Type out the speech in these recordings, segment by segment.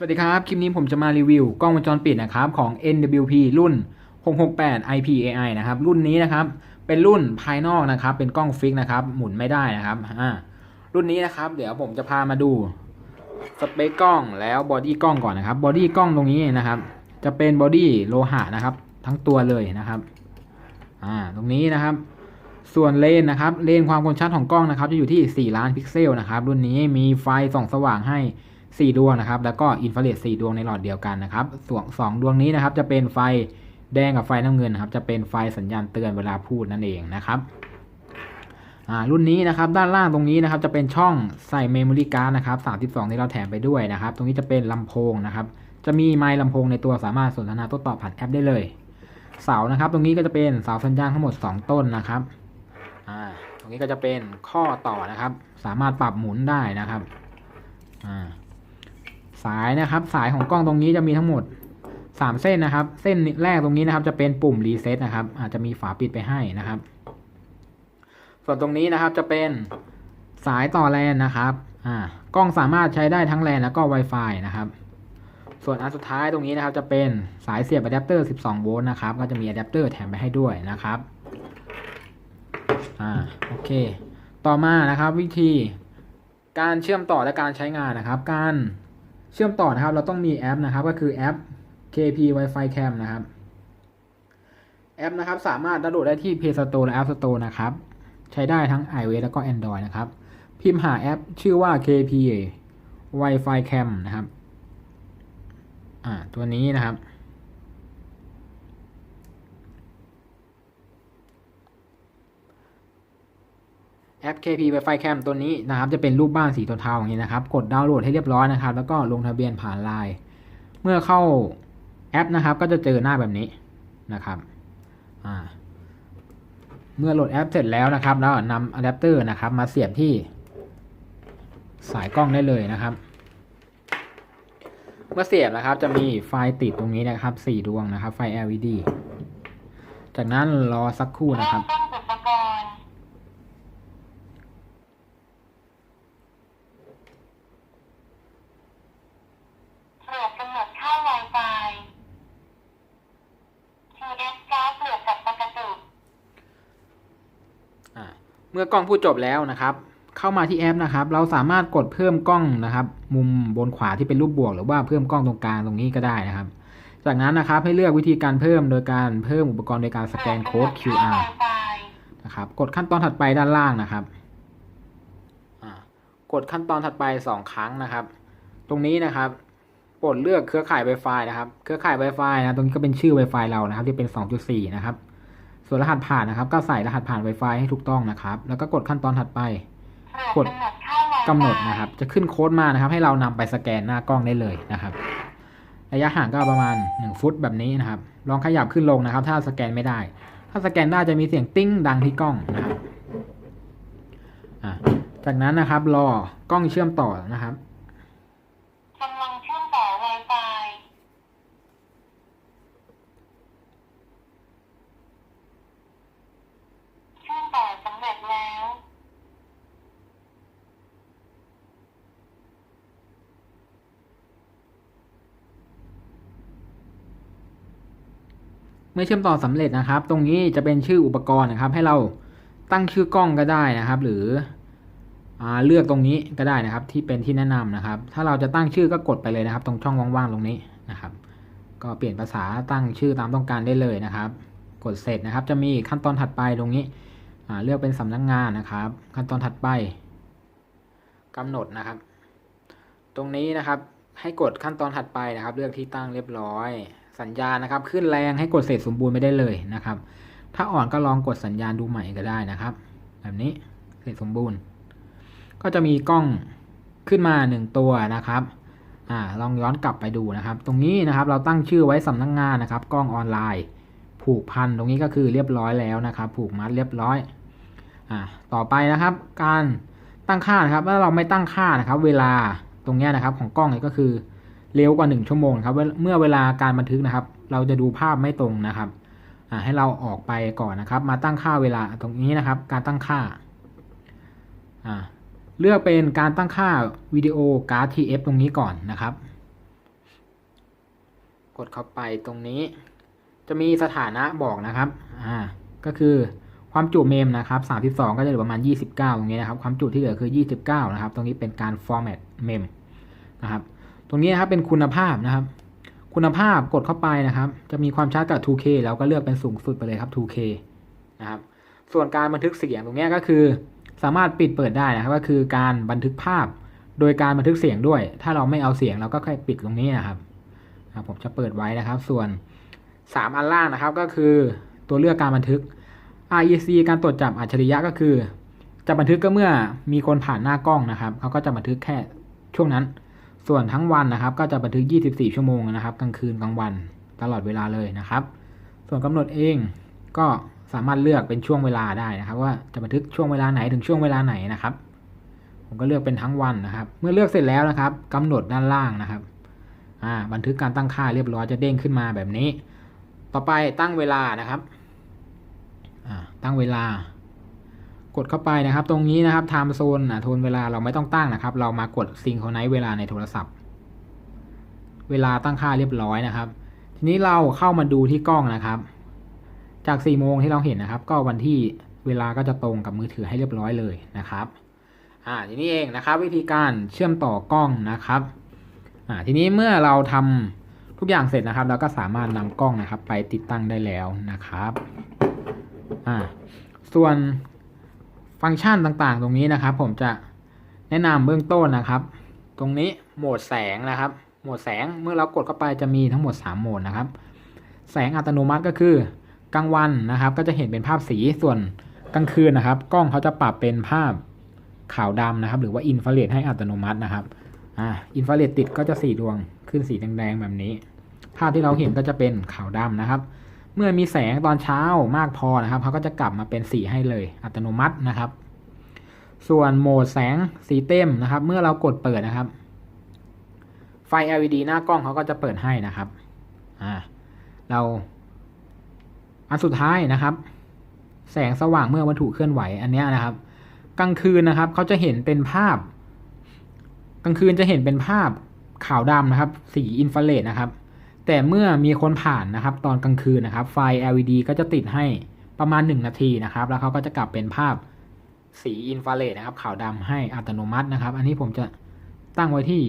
สวัสดีครับ คลิปนี้ผมจะมารีวิวกล้องวงจรปิดนะครับของ NWP รุ่น 668 IPAI นะครับรุ่นนี้นะครับเป็นรุ่นภายนอกนะครับเป็นกล้องฟิกนะครับหมุนไม่ได้นะครับอ่ารุ่นนี้นะครับเดี๋ยวผมจะพามาดูสเปคกล้องแล้วบอดี้กล้องก่อนนะครับบอดี้กล้องตรงนี้นะครับ จะเป็นบอดี้โลหะนะครับทั้งตัวเลยนะครับอ่าตรงนี้นะครับ ส่วนเลนนะครับเลนความคมชัดของกล้องนะครับ จะอยู่ที่ 4 ล้านพิกเซลนะครับรุ่นนี้มีไฟส่องสว่างให้ 4 ดวงนะครับ แล้วก็อินฟราเรด4ดวงในหลอดเดียวกันนะครับส่วนสองดวงนี้นะครับจะเป็นไฟแดงกับไฟน้ำเงินนะครับ จะเป็นไฟสัญญาณเตือนเวลาพูดนั่นเองนะครับอ่ารุ่นนี้นะครับด้านล่างตรงนี้นะครับจะเป็นช่องใส่เมมโมรี่การ์ดนะครับ32 ที่เราแถมไปด้วยนะครับ ตรงนี้จะเป็นลำโพงนะครับ จะมีไมค์ลำโพงในตัวสามารถสนทนาโต้ตอบผ่านแอปได้เลย เสานะครับ ตรงนี้ก็จะเป็นเสาสัญญาณทั้งหมด 2 ต้นนะครับอ่าตรงนี้ก็จะเป็นข้อต่อนะครับ สามารถปรับหมุนได้นะครับอ่า สายนะครับ สายของกล้องตรงนี้จะมีทั้งหมด 3 เส้นนะครับ เส้นแรกตรงนี้นะครับ จะเป็นปุ่มรีเซ็ตนะครับ อาจจะมีฝาปิดไปให้นะครับ ส่วนตรงนี้นะครับจะเป็นสายต่อแลนนะครับ อ่ากล้องสามารถใช้ได้ทั้งแลนแล้วก็ Wi-Fi นะครับ ส่วนอันสุดท้ายตรงนี้นะครับ จะเป็นสายเสียบอะแดปเตอร์ 12 โวลต์นะครับ ก็จะมีอะแดปเตอร์แถมไปให้ด้วยนะครับ อ่า โอเค ต่อมานะครับ วิธีการเชื่อมต่อและการใช้งานนะครับ การ เชื่อมต่อนะครับ เราต้องมีแอปนะครับ ก็คือแอป KP Wi-Fi Cam นะครับ แอปนะครับสามารถดาวน์โหลดได้ที่ Play Store และ App Store นะครับ ใช้ได้ทั้ง iOS แล้วก็ Android นะครับ พิมพ์หาแอปชื่อว่า KP Wi-Fi Cam นะครับ อ่า ตัวนี้นะครับ แอป KP Wi-Fi Cam ตัวนี้นะครับจะเป็นรูปบ้านสีเทาๆอย่างนี้นะครับ กดดาวน์โหลดให้เรียบร้อยนะครับ แล้วก็ลงทะเบียนผ่านไลน์เมื่อเข้าแอปนะครับ ก็จะเจอหน้าแบบนี้นะครับเมื่อโหลดแอปเสร็จแล้วนะครับ แล้วนำอะแดปเตอร์นะครับ มาเสียบที่สายกล้องได้เลยนะครับ เมื่อเสียบนะครับ จะมีไฟติดตรงนี้นะครับ4ดวงนะครับ ไฟ LED จากนั้นรอสักครู่นะครับ เริ่มต้นอุปกรณ์เปลือกกำหนดค่า Wi-Fi TS การ์ดเปลือกกับปกติ อ่าเมื่อกล้องพูดจบแล้วนะครับ เข้ามาที่แอปนะครับ เราสามารถกดเพิ่มกล้องนะครับ มุมบนขวาที่เป็นรูปบวก หรือว่าเพิ่มกล้องตรงกลางตรงนี้ก็ได้นะครับ จากนั้นนะครับให้เลือกวิธีการเพิ่มโดยการเพิ่มอุปกรณ์โดยการสแกนโค้ด QR นะครับ กดขั้นตอนถัดไปด้านล่างนะครับกดขั้นตอนถัดไปสองครั้งนะครับ ตรงนี้นะครับโปรดเลือกเครือข่าย Wi-Fi นะครับ เครือข่าย Wi-Fi นะ ตรงนี้ก็เป็นชื่อ Wi-Fi เรานะครับ ที่เป็น 2.4 นะครับ ส่วนรหัสผ่านนะครับ ก็ใส่รหัสผ่าน Wi-Fi ให้ถูกต้องนะครับ แล้วก็กดขั้นตอนถัดไป กดกำหนดนะครับ จะขึ้นโค้ดมานะครับ ให้เรานำไปสแกนหน้ากล้องได้เลยนะครับ ระยะห่างก็ประมาณ 1 ฟุตแบบนี้นะครับ ลองขยับขึ้นลงนะครับ ถ้าสแกนไม่ได้ ถ้าสแกนได้จะมีเสียงติ้งดังที่กล้องนะครับอะจากนั้นนะครับรอกล้องเชื่อมต่อนะครับ กำลังเชื่อมต่อ Wi-Fi เชื่อมต่อสำเร็จแล้ว เมื่อเชื่อมต่อสำเร็จนะครับ ตรงนี้จะเป็นชื่ออุปกรณ์นะครับ ให้เราตั้งชื่อกล้องก็ได้นะครับ หรืออเลือกตรงนี้ก็ได้นะครับ ที่เป็นที่แนะนำนะครับ ถ้าเราจะตั้งชื่อก็กดไปเลยนะครับ ตรงช่องว่างๆตรงนี้นะครับ ก็เปลี่ยนภาษาตั้งชื่อตามต้องการได้เลยนะครับ กดเสร็จนะครับ จะมีขั้นตอนถัดไปตรงนี้เลือกเป็นสำนักงานนะครับ ขั้นตอนถัดไปกำหนดนะครับ ตรงนี้นะครับให้กดขั้นตอนถัดไปนะครับ เลือกที่ตั้งเรียบร้อย สัญญาณนะครับ ขึ้นแรงให้กดเสร็จสมบูรณ์ไม่ได้เลยนะครับ ถ้าอ่อนก็ลองกดสัญญาณดูใหม่ก็ได้นะครับ แบบนี้เสร็จสมบูรณ์ ก็จะมีกล้องขึ้นมาหนึ่งตัวนะครับอ่าลองย้อนกลับไปดูนะครับ ตรงนี้นะครับเราตั้งชื่อไว้สำนักงงานนะครับ กล้องออนไลน์ ผูกพันตรงนี้ก็คือเรียบร้อยแล้วนะครับ ผูกมัดเรียบร้อยอ่าต่อไปนะครับ การตั้งค่านะครับถ้าเราไม่ตั้งค่านะครับ เวลาตรงนี้นะครับของกล้องเนี่ยก็คือ เร็วกว่า 1 ชั่วโมงครับ เมื่อเวลาการบันทึกนะครับ เราจะดูภาพไม่ตรงนะครับให้เราออกไปก่อนนะครับ มาตั้งค่าเวลาตรงนี้นะครับ การตั้งค่า เลือกเป็นการตั้งค่าวิดีโอการ์ด TF ตรงนี้ก่อนนะครับ กดเข้าไปตรงนี้ จะมีสถานะบอกนะครับก็คือความจุเมมนะครับ 32 ก็จะเหลือประมาณ 29 ตรงนี้นะครับ ความจุที่เหลือคือ 29 นะครับ ตรงนี้เป็นการ format mem นะครับ ตรงนี้นะครับเป็นคุณภาพนะครับ คุณภาพกดเข้าไปนะครับ จะมีความชัดกับ 2K แล้วก็เลือกเป็นสูงสุดไปเลยครับ 2K นะครับ ส่วนการบันทึกเสียงตรงนี้ก็คือ สามารถปิดเปิดได้นะครับ ก็คือการบันทึกภาพโดยการบันทึกเสียงด้วย ถ้าเราไม่เอาเสียงเราก็แค่ปิดตรงนี้นะครับผมจะเปิดไว้นะครับ ส่วน 3 อันล่างนะครับก็คือตัวเลือกการบันทึก REC การตรวจจับอัจฉริยะก็คือ จะบันทึกก็เมื่อมีคนผ่านหน้ากล้องนะครับเขาก็จะบันทึกแค่ช่วงนั้น ส่วนทั้งวันนะครับ ก็จะบันทึก 24 ชั่วโมงนะครับ กลางคืนกลางวันตลอดเวลาเลยนะครับ ส่วนกำหนดเองก็สามารถเลือกเป็นช่วงเวลาได้นะครับ ว่าจะบันทึกช่วงเวลาไหนถึงช่วงเวลาไหนนะครับ ผมก็เลือกเป็นทั้งวันนะครับ เมื่อเลือกเสร็จแล้วนะครับกำหนดด้านล่างนะครับอ่าบันทึกการตั้งค่าเรียบร้อยจะเด้งขึ้นมาแบบนี้ ต่อไปตั้งเวลานะครับอ่าตั้งเวลา กดเข้าไปนะครับ ตรงนี้นะครับ time zone อะโทนเวลาเราไม่ต้องตั้งนะครับ เรามากด synchronize เวลาในโทรศัพท์ เวลาตั้งค่าเรียบร้อยนะครับ ทีนี้เราเข้ามาดูที่กล้องนะครับ จาก4โมงที่เราเห็นนะครับ ก็วันที่เวลาก็จะตรงกับมือถือให้เรียบร้อยเลยนะครับอ่าทีนี้เองนะครับ วิธีการเชื่อมต่อกล้องนะครับอ่าทีนี้เมื่อเราทำทุกอย่างเสร็จนะครับ เราก็สามารถนำกล้องนะครับ ไปติดตั้งได้แล้วนะครับอ่าส่วน ฟังก์ชันต่างๆ ตรงนี้นะครับ ผมจะแนะนำเบื้องต้นนะครับ ตรงนี้โหมดแสงนะครับ โหมดแสงเมื่อเรากดเข้าไปจะมีทั้งหมด 3 โหมดนะครับ แสงอัตโนมัติก็คือกลางวันนะครับ ก็จะเห็นเป็นภาพสีส่วนกลางคืนนะครับ กล้องเขาจะปรับเป็นภาพขาวดำนะครับ หรือว่าอินฟราเรดให้อัตโนมัตินะครับอ่าอินฟราเรดติดก็จะสีดวงขึ้นสีแดงๆแบบนี้ ภาพที่เราเห็นก็จะเป็นขาวดำนะครับ เมื่อมีแสงตอนเช้ามากพอนะครับเขาก็จะกลับมาเป็นสีให้เลยอัตโนมัตินะครับ ส่วนโหมดแสงสีเต็มนะครับ เมื่อเรากดเปิดนะครับ ไฟ LED หน้ากล้องเขาก็จะเปิดให้นะครับอ่าเราอันสุดท้ายนะครับ แสงสว่างเมื่อวัตถุเคลื่อนไหวอันนี้นะครับ กลางคืนนะครับเขาจะเห็นเป็นภาพ กลางคืนจะเห็นเป็นภาพขาวดำนะครับ สีอินฟราเรดนะครับ แต่เมื่อมีคนผ่านนะครับ ตอนกลางคืนนะครับ ไฟ LED ก็จะติดให้ประมาณ 1 นาทีนะครับ แล้วเขาก็จะกลับเป็นภาพสีอินฟราเรดนะครับขาวดำให้อัตโนมัตินะครับ อันนี้ผมจะตั้งไว้ที่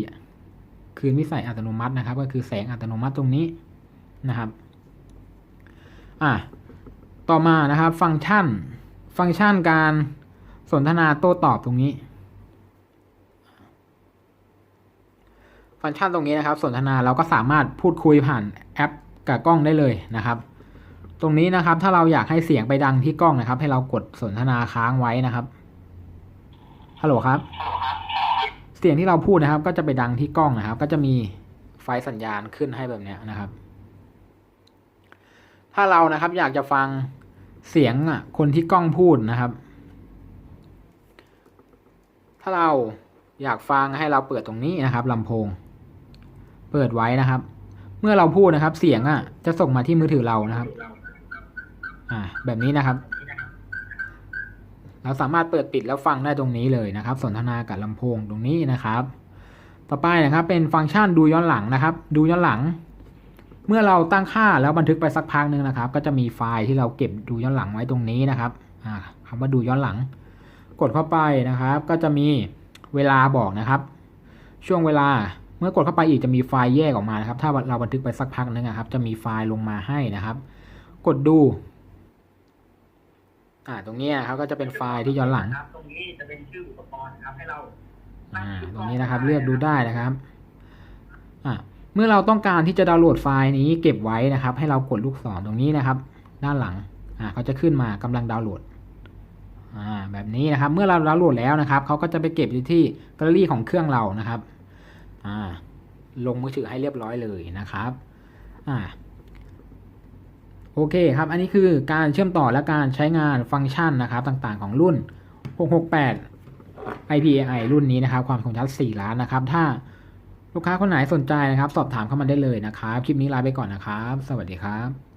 คืนวิสัยอัตโนมัตินะครับ ก็คือแสงอัตโนมัติตรงนี้นะครับอะต่อมานะครับ ฟังก์ชัน ฟังก์ชันการสนทนาโต้ตอบตรงนี้ ฟังก์ชันตรงนี้นะครับ สนทนาเราก็สามารถพูดคุยผ่านแอปกับกล้องได้เลยนะครับ ตรงนี้นะครับถ้าเราอยากให้เสียงไปดังที่กล้องนะครับ ให้เรากดสนทนาค้างไว้นะครับฮัลโหลครับ เสียงที่เราพูดนะครับ ก็จะไปดังที่กล้องนะครับ ก็จะมีไฟสัญญาณขึ้นให้แบบเนี้ยนะครับ ถ้าเรานะครับอยากจะฟังเสียงอะคนที่กล้องพูดนะครับ ถ้าเราอยากฟังให้เราเปิดตรงนี้นะครับลำโพง เปิดไว้นะครับ เมื่อเราพูดนะครับ เสียงอะ จะส่งมาที่มือถือเรานะครับ อ่า แบบนี้นะครับ เราสามารถเปิดปิดแล้วฟังได้ตรงนี้เลยนะครับ สนทนากับลำโพงตรงนี้นะครับ ต่อไปนะครับ เป็นฟังก์ชันดูย้อนหลังนะครับ ดูย้อนหลัง เมื่อเราตั้งค่าแล้วบันทึกไปสักพักหนึ่งนะครับ ก็จะมีไฟล์ที่เราเก็บดูย้อนหลังไว้ตรงนี้นะครับ อ่าคำว่าดูย้อนหลัง กดเข้าไปนะครับ ก็จะมีเวลาบอกนะครับ ช่วงเวลา เมื่อกดเข้าไปอีกจะมีไฟล์แยกออกมานะครับ ถ้าเราบันทึกไปสักพักนึงนะครับ จะมีไฟล์ลงมาให้นะครับ กดดูอ่าตรงนี้นะครับก็จะเป็นไฟล์ที่ย้อนหลังครับตรงนี้จะเป็นชื่ออุปกรณ์นะครับให้เราอ่าตรงนี้นะครับเลือกดูได้นะครับอ่าเมื่อเราต้องการที่จะดาวน์โหลดไฟล์นี้เก็บไว้นะครับ ให้เรากดลูกศรตรงนี้นะครับ ด้านหลังอ่าเขาจะขึ้นมากำลังดาวน์โหลดอ่าแบบนี้นะครับ เมื่อเราดาวน์โหลดแล้วนะครับเขาก็จะไปเก็บอยู่ที่แกลเลอรี่ของเครื่องเรานะครับ อ่าลงมือถือให้เรียบร้อยเลยนะครับอ่าโอเคครับ อันนี้คือการเชื่อมต่อและการใช้งานฟังก์ชันนะครับต่างๆของรุ่น 668 IPAI รุ่นนี้นะครับ ความคมชัด 4 ล้านนะครับ ถ้าลูกค้าคนไหนสนใจนะครับ สอบถามเข้ามาได้เลยนะครับ คลิปนี้ลาไปก่อนนะครับ สวัสดีครับ